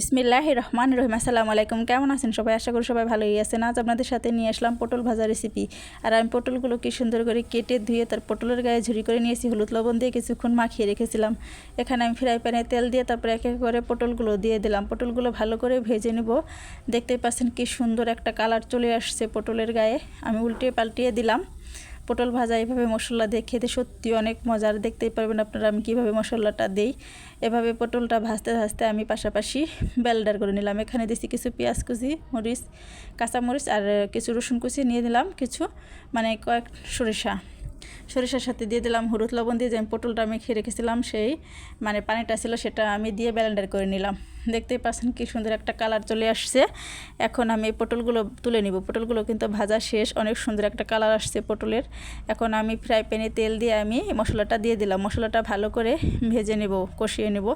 বিসমিল্লাহ রহমান রহিম আসসালামু আলাইকুম কেমন আছেন সবাই? আশা করি সবাই ভালোই আছেন। আজ আপনাদের সাথে নিয়ে আসলাম পটল ভাজা রেসিপি আর আমি পটলগুলো কি সুন্দর করে কেটে ধুয়ে তার পটলের গায়ে ঝুরি করে নিয়েছি, হলুদ লবণ দিয়ে কিছুক্ষণ মাখিয়ে রেখেছিলাম। এখানে আমি ফ্রাই প্যানে তেল দিয়ে তারপরে এক এক করে পটলগুলো দিয়ে দিলাম। পটলগুলো ভালো করে ভেজে নেব। দেখতেই পাচ্ছেন কি সুন্দর একটা কালার চলে আসছে পটলের গায়ে। আমি উল্টিয়ে পাল্টিয়ে দিলাম। পটল ভাজা, এভাবে মশলা দিয়ে খেতে সত্যি অনেক মজার। দেখতেই পারবেন আপনারা আমি কীভাবে মশলাটা দিই। এভাবে পটলটা ভাজতে ভাজতে আমি পাশাপাশি বেলডার করে নিলাম। এখানে দিছি কিছু পেঁয়াজ কুচি, মরিচ, কাঁচামরিচ আর কিছু রসুন কুচি নিয়ে নিলাম কিছু মানে কয়েক সরিষা। সরিষার সাথে দিয়ে দিলাম হলুদ লবণ দিয়ে যে আমি পটলটা আমি খেয়ে রেখেছিলাম, সেই মানে পানিটা ছিল সেটা আমি দিয়ে ব্যালেন্ডার করে নিলাম। দেখতেই পাচ্ছেন কি সুন্দর একটা কালার চলে আসছে। এখন আমি এই পটলগুলো তুলে নিব। পটলগুলো কিন্তু ভাজা শেষ, অনেক সুন্দর একটা কালার আসছে পটলের। এখন আমি ফ্রাই প্যানে তেল দিয়ে আমি মশলাটা দিয়ে দিলাম। মশলাটা ভালো করে ভেজে নেব, কষিয়ে নেব।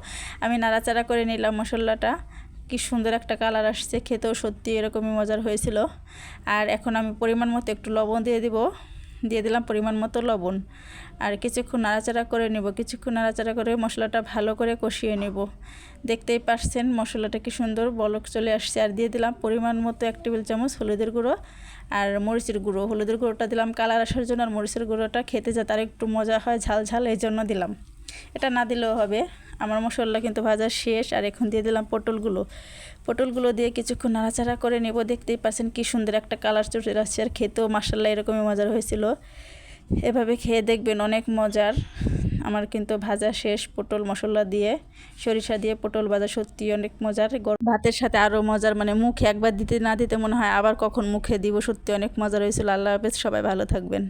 আমি নাড়াচাড়া করে নিলাম মশলাটা। কি সুন্দর একটা কালার আসছে, খেতেও সত্যি এরকমই মজার হয়েছিল। আর এখন আমি পরিমাণ মতো একটু লবণ দিয়ে দিব। দিয়ে দিলাম পরিমাণ মতো লবণ। আর কিছুক্ষণ নাড়াচাড়া করে নেব, কিছুক্ষণ নাড়াচাড়া করে মশলাটা ভালো করে কষিয়ে নেব। দেখতেই পারছেন মশলাটা কি সুন্দর বলক চলে আসছে। আর দিয়ে দিলাম পরিমাণ মতো এক টেবিল চামচ হলুদের গুঁড়ো আর মরিচের গুঁড়ো। হলুদের গুঁড়োটা দিলাম কালার আসার জন্য আর মরিচের গুঁড়োটা খেতে যাতে তার একটু মজা হয়, ঝাল ঝাল এই জন্য দিলাম। এটা না দিলেও হবে। আমার মশলা কিন্তু ভাজা শেষ, আর এখন দিয়ে দিলাম পটলগুলো। পটলগুলো দিয়ে কিছুক্ষণ নাড়াচাড়া করে নেব। দেখতেই পাচ্ছেন কি সুন্দর একটা কালার চলে আসছে, আর খেতেও মাসাল্লাহ এরকমই মজার হয়েছিল। এভাবে খেয়ে দেখবেন অনেক মজার। আমার কিন্তু ভাজা শেষ পটল মশলা দিয়ে, সরিষা দিয়ে পটল ভাজা সত্যি অনেক মজার। ভাতের সাথে আরও মজার মানে মুখে একবার দিতে না দিতে মনে হয় আবার কখন মুখে দিব সত্যি অনেক মজার হয়েছিল। আল্লাহ হাফেজ, সবাই ভালো থাকবেন।